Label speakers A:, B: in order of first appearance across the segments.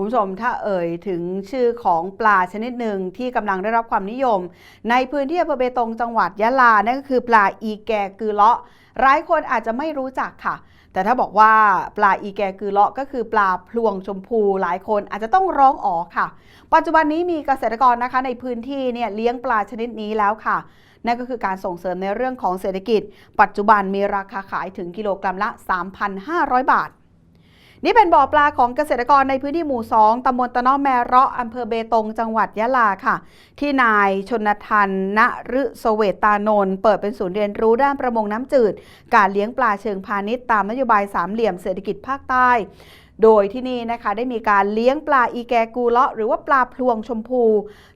A: คุณผู้ชมถ้าเอ่ยถึงชื่อของปลาชนิดหนึ่งที่กำลังได้รับความนิยม ในพื้นที่อำเภอเบตงจังหวัดยะลานั่นก็คือปลาอีแกกือเลาะหลายคนอาจจะไม่รู้จักค่ะ แต่ถ้าบอกว่าปลาอีแกกือเลาะก็คือปลาพลวงชมพูหลายคนอาจจะต้องร้องอ๋อค่ะ ปัจจุบันนี้มีเกษตรกรนะคะ ในพื้นที่เนี่ยเลี้ยงปลาชนิดนี้แล้วค่ะนั่นก็คือการส่งเสริมในเรื่องของเศรษฐกิจ ปัจจุบันมีราคาขายถึงกิโลกรัมละ 3,500 บาท นี่เป็นบ่อปลาของเกษตรกรในพื้นที่หมู่ 2 ตำบลตะเนอแมเราะอำเภอเบตง จังหวัดยะลาค่ะ ที่นายชนทันณฤสเวตานนท์เปิดเป็นศูนย์เรียนรู้ด้านประมงน้ำจืด การเลี้ยงปลาเชิงพาณิชย์ตามนโยบายสามเหลี่ยมเศรษฐกิจภาคใต้ โดยที่นี่นะคะได้มีการเลี้ยงปลาอีแกกูเลาะหรือว่าปลาพลวงชมพู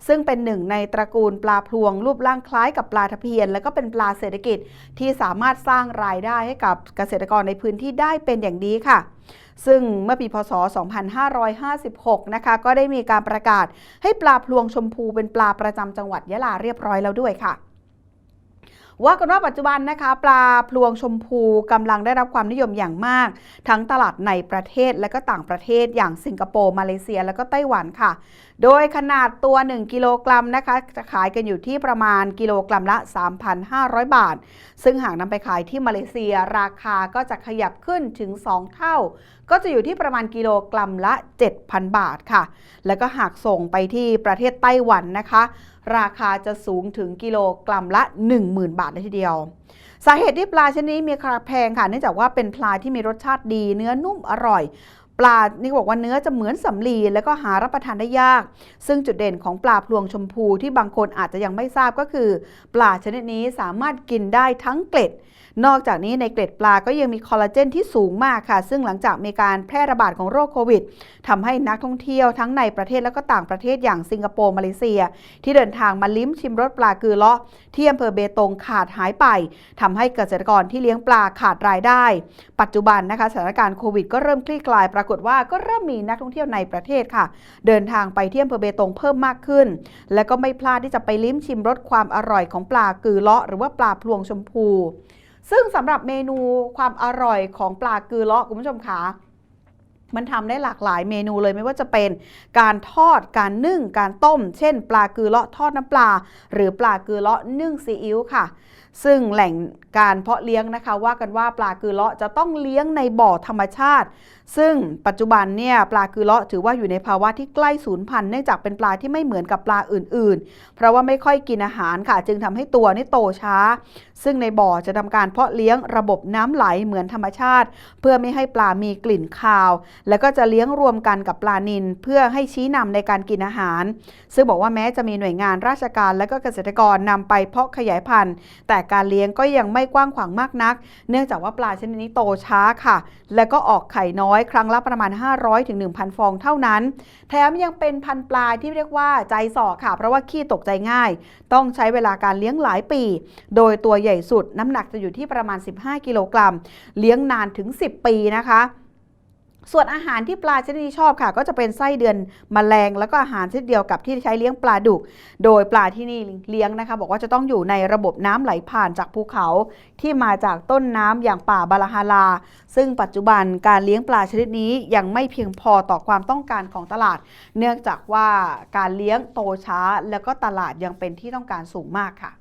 A: ซึ่งเป็นหนึ่งในตระกูลปลาพลวงรูปร่างคล้ายกับปลาทะเพียน และก็เป็นปลาเศรษฐกิจที่สามารถสร้างรายได้ให้กับเกษตรกรในพื้นที่ได้เป็นอย่างดีค่ะซึ่งเมื่อปีพศ 2556 นะคะ ก็ได้มีการประกาศให้ปลาพลวงชมพูเป็นปลาประจำจังหวัดยะลาเรียบร้อยแล้วด้วยค่ะ ว่ากันว่าปัจจุบันนะคะ ปลาพลวงชมพูกำลังได้รับความนิยมอย่างมาก ทั้งตลาดในประเทศและก็ต่างประเทศอย่างสิงคโปร์มาเลเซีย และก็ไต้หวันค่ะ โดยขนาดตัว 1 กิโลกรัมนะคะจะขายกันอยู่ที่ประมาณกิโลกรัมละ 3,500 บาท ซึ่งหากนำไปขายที่มาเลเซียราคาก็จะขยับขึ้นถึง 2 เท่า ก็จะอยู่ที่ประมาณกิโลกรัมละ 7,000 บาทค่ะ แล้วก็หากส่งไปที่ประเทศไต้หวันนะคะ ราคาจะสูงถึงกิโลกรัมละ 10,000 บาทเลยทีเดียว สาเหตุที่ปลาชนิดนี้มีราคาแพงค่ะเนื่องจากว่าเป็นปลาที่มีรสชาติดี เนื้อนุ่มอร่อย ปลานี่บอกว่าเนื้อจะเหมือนสำลีแล้วก็หารับประทานได้ยาก ซึ่งจุดเด่นของปลาพลวงชมพูที่บางคนอาจจะยังไม่ทราบก็คือ ปลาชนิดนี้สามารถกินได้ทั้งเกล็ด นอกจากนี้ในเกล็ดปลาก็ยังมีคอลลาเจนที่สูงมากค่ะ ซึ่งหลังจากมีการแพร่ระบาดของโรคโควิดทำให้นักท่องเที่ยวทั้งในประเทศและก็ต่างประเทศอย่างสิงคโปร์มาเลเซีย ที่เดินทางมาลิ้มชิมรสปลากือเลาะที่อำเภอเบตงขาดหายไปทำให้เกษตรกรที่เลี้ยงปลาขาดรายได้ ปัจจุบันนะคะสถานการณ์โควิดก็เริ่มคลี่คลายปรากฏว่าก็เริ่มมีนักท่องเที่ยวในประเทศค่ะ เดินทางไปเที่อำเภอเบตงเพิ่มมากขึ้น และก็ไม่พลาดที่จะไปลิ้มชิมรสความอร่อยของปลากือเลาะหรือว่าปลาพลวงชมพู ซึ่งสำหรับเมนูความอร่อยของปลากือเลาะคุณผู้ชมคะ มันทำได้หลากหลายเมนูเลยไม่ว่าจะเป็นการทอดการนึ่งการต้ม เช่น ปลากือเลาะทอดน้ำปลา หรือปลากือเลาะนึ่งซีอิ๊วค่ะ ซึ่งแหล่งการเพาะเลี้ยงนะคะ ว่ากันว่าปลากือเลาะจะต้องเลี้ยงในบ่อธรรมชาติ ซึ่งปัจจุบันเนี่ยปลากือเลาะถือว่าอยู่ในภาวะที่ใกล้สูญพันธุ์เนื่องจากเป็นปลาที่ไม่เหมือนกับปลาอื่น ๆ เพราะว่าไม่ค่อยกินอาหารค่ะ จึงทำให้ตัวนี่โตช้า ซึ่งในบ่อจะทำการเพาะเลี้ยงระบบน้ำไหลเหมือนธรรมชาติ เพื่อไม่ให้ปลามีกลิ่นคาวแล้วก็จะเลี้ยงรวมกันกับปลานิลเพื่อให้ชี้นำในการกินอาหาร ซึ่งบอกว่าแม้จะมีหน่วยงานราชการและก็เกษตรกรนำไปเพาะขยายพันธุ์ แต่การเลี้ยงก็ยังไม่กว้างขวางมากนัก เนื่องจากว่าปลาชนิดนี้โตช้าค่ะ และก็ออกไข่น้อยครั้งละประมาณ 500-1,000ถึง1,000ฟองเท่านั้น แถมยังเป็นพันธุ์ปลาที่เรียกว่าใจสอค่ะ เพราะว่าขี้ตกใจง่าย ต้องใช้เวลาการเลี้ยงหลายปี โดยตัวใหญ่สุดน้ำหนักจะอยู่ที่ประมาณ 15 กิโลกรัม เลี้ยงนานถึง 10 ปีนะคะ ส่วนอาหารที่ปลาชนิดนี้ชอบค่ะ ก็จะเป็นไส้เดือนมแมลง แล้วก็อาหารชนิดเดียวกับที่ใช้เลี้ยงปลาดุก โดยปลาที่นี่เลี้ยงนะคะ บอกว่าจะต้องอยู่ในระบบน้ำไหลผ่านจากภูเขาที่มาจากต้นน้ำอย่างป่าบาลาฮาลา ซึ่งปัจจุบันการเลี้ยงปลาชนิดนี้ยังไม่เพียงพอต่อความต้องการของตลาด เนื่องจากว่าการเลี้ยงโตช้า แล้วก็ตลาดยังเป็นที่ต้องการสูงมากค่ะ